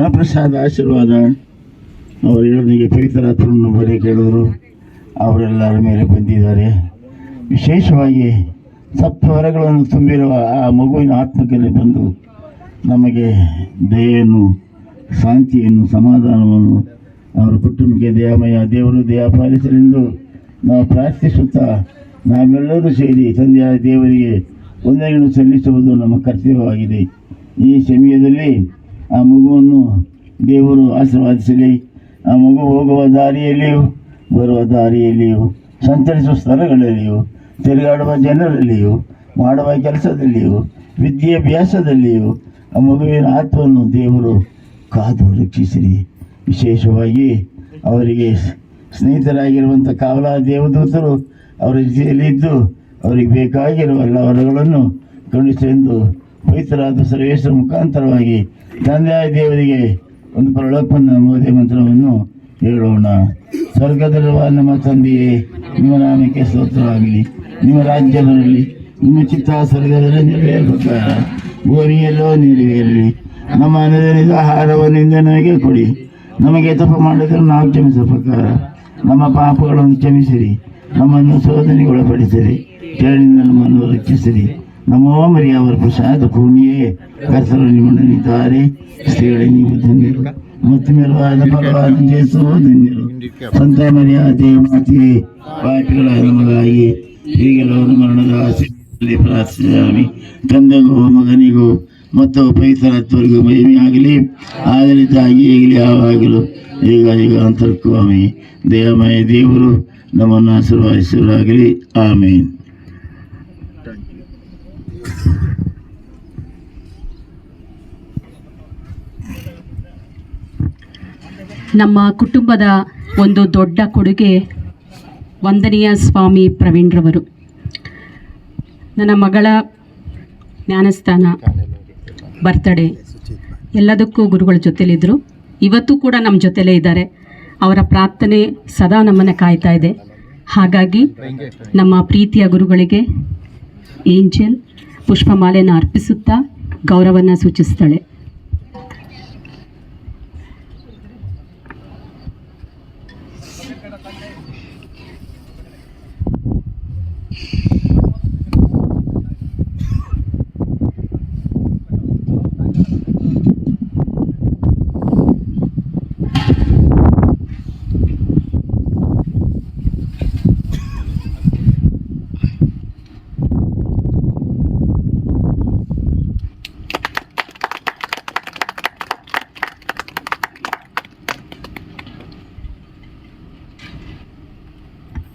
ವರಪ್ರಸಾದ ಆಶೀರ್ವಾದ ಅವರು ಹೇಳೋದಿಗೆ ಪವಿತ್ರಾತ್ರವನ್ನು ಬರೀ ಕೇಳಿದ್ರು. ಅವರೆಲ್ಲರ ಮೇಲೆ ಬಂದಿದ್ದಾರೆ. ವಿಶೇಷವಾಗಿ ಸಪ್ತವರಗಳನ್ನು ತುಂಬಿರುವ ಆ ಮಗುವಿನ ಆತ್ಮಕ್ಕೆ ಬಂದು ನಮಗೆ ದಯೆಯನ್ನು, ಶಾಂತಿಯನ್ನು, ಸಮಾಧಾನವನ್ನು ಅವರ ಕುಟುಂಬಕ್ಕೆ ದಯಾಮಯ ದೇವರು ದಯಾಪಾಲಿಸಲೆಂದು ನಾವು ಪ್ರಾರ್ಥಿಸುತ್ತಾ ನಾವೆಲ್ಲರೂ ಸೇರಿ ತಂದೆಯಾದ ದೇವರಿಗೆ ಒಂದೆರಡು ಸಲ್ಲಿಸುವುದು ನಮ್ಮ ಕರ್ತವ್ಯವಾಗಿದೆ. ಈ ಸಮಯದಲ್ಲಿ ಆ ಮಗುವನ್ನು ದೇವರು ಆಶೀರ್ವಾದಿಸಲಿ, ಆ ಮಗು ಹೋಗುವ ದಾರಿಯಲ್ಲಿಯೂ, ಬರುವ ದಾರಿಯಲ್ಲಿಯೂ, ಸಂಚರಿಸುವ ಸ್ಥಳಗಳಲ್ಲಿಯೂ, ತಿರುಗಾಡುವ ಜನರಲ್ಲಿಯೂ, ಮಾಡುವ ಕೆಲಸದಲ್ಲಿಯೂ, ವಿದ್ಯಾಭ್ಯಾಸದಲ್ಲಿಯೂ, ಆ ಮಗುವಿನ ಆತ್ಮವನ್ನು ದೇವರು ಕಾದು ರಕ್ಷಿಸಿರಿ. ವಿಶೇಷವಾಗಿ ಅವರಿಗೆ ಸ್ನೇಹಿತರಾಗಿರುವಂಥ ಕಾವಲ ದೇವದೂತರು ಅವರ ಜೊತೆಯಲ್ಲಿದ್ದು ಅವರಿಗೆ ಬೇಕಾಗಿರುವ ಎಲ್ಲ ವರಗಳನ್ನು ಪವಿತ್ರರಾದ ಸರ್ವೇಶ್ವರ ಮುಖಾಂತರವಾಗಿ ತಂದೆಯ ದೇವರಿಗೆ ಒಂದು ಪರಲೋಕದ ಮೋದಿ ಮಂತ್ರವನ್ನು ಹೇಳೋಣ. ಸ್ವರ್ಗದಲ್ಲಿರುವ ನಮ್ಮ ತಂದೆಯೇ, ನಿಮ್ಮ ನಾಮಕ್ಕೆ ಸ್ತೋತ್ರವಾಗಲಿ. ನಿಮ್ಮ ರಾಜ್ಯ ಬರಲಿ, ನಿಮ್ಮ ಚಿತ್ತ ಸ್ವರ್ಗದಲ್ಲಿ ನೆರವೇರಬೇಕಾದ ಭೂಮಿಯಲ್ಲೋ ನೆರವೇರಲಿ ನಮ್ಮ ಅನದರಿದ ಆಹಾರವನ್ನಿಂದ ನಮಗೆ ಕೊಡಿ. ನಮಗೆ ತಪ್ಪು ಮಾಡಿದರೆ ನಾವು ಕ್ಷಮಿಸುವ ಪ್ರಕಾರ ನಮ್ಮ ಪಾಪಗಳನ್ನು ಕ್ಷಮಿಸಿರಿ. ನಮ್ಮನ್ನು ಶೋಧನೆಗೆ ಒಳಪಡಿಸಿರಿ ಕೇಳಿನಿಂದ ನಮ್ಮನ್ನು ರಕ್ಷಿಸಿರಿ. ನಮೋ ಮರಿಯ ಅವರ ಪ್ರಸಾದ ಭೂಮಿಯೇ ಕಸರು ನಿಮ್ಮನ್ನಿದ್ದಾರೆ ಸ್ತ್ರೀಗಳೇ, ನೀವು ಧನ್ಯರು. ಮತ್ತು ಮೇಲವಾದ ಫಲವಾದ ಜೇಸು ಧನ್ಯರು. ಸಂತ ಮರ್ಯಾದೆ ದೇವಮಾತೆಯೇ ಪಾಪಿಗಳಾದ ನಮಗಾಗಿ ಹೀಗೆಲ್ಲ ಮರಣದ ಆಸೆಯಲ್ಲಿ ಪ್ರಾರ್ಥಿಸಿದಾಮಿ ತಂದೆಗೂ, ಮಗನಿಗೂ, ಮತ್ತು ಪೈಸರತ್ವರಿಗೂ ಮಹಿಮೆಯಾಗಲಿ. ಆಗಲಿ ಆಗಲಿದ್ದಾಗಿ ಈಗಲೇ ಯಾವಾಗಲೂ, ಈಗ ಈಗ ಅಂತರ್ಕುವಾಮಿ ದೇವಮಯ ದೇವರು ನಮ್ಮನ್ನು ಆಶೀರ್ವಾದಿಸುವರಾಗಲಿ ಆಮೇನ್. ನಮ್ಮ ಕುಟುಂಬದ ಒಂದು ದೊಡ್ಡ ಕೊಡುಗೆ ವಂದನೀಯ ಸ್ವಾಮಿ ಪ್ರವೀಣ್ರವರು. ನನ್ನ ಮಗಳ ಜ್ಞಾನಸ್ಥಾನ ಬರ್ತಡೇ. ಎಲ್ಲದಕ್ಕೂ ಗುರುಗಳ ಜೊತೆಲಿದ್ದರು ಇವತ್ತು ಕೂಡ ನಮ್ಮ ಜೊತೆಲೇ ಇದ್ದಾರೆ. ಅವರ ಪ್ರಾರ್ಥನೆ ಸದಾ ನಮ್ಮನ್ನು ಕಾಯ್ತಾ ಇದೆ. ಹಾಗಾಗಿ ನಮ್ಮ ಪ್ರೀತಿಯ ಗುರುಗಳಿಗೆ ಏಂಜಲ್ ಪುಷ್ಪಮಾಲೆಯನ್ನು ಅರ್ಪಿಸುತ್ತಾ ಗೌರವವನ್ನು ಸೂಚಿಸ್ತಾಳೆ. Thank you.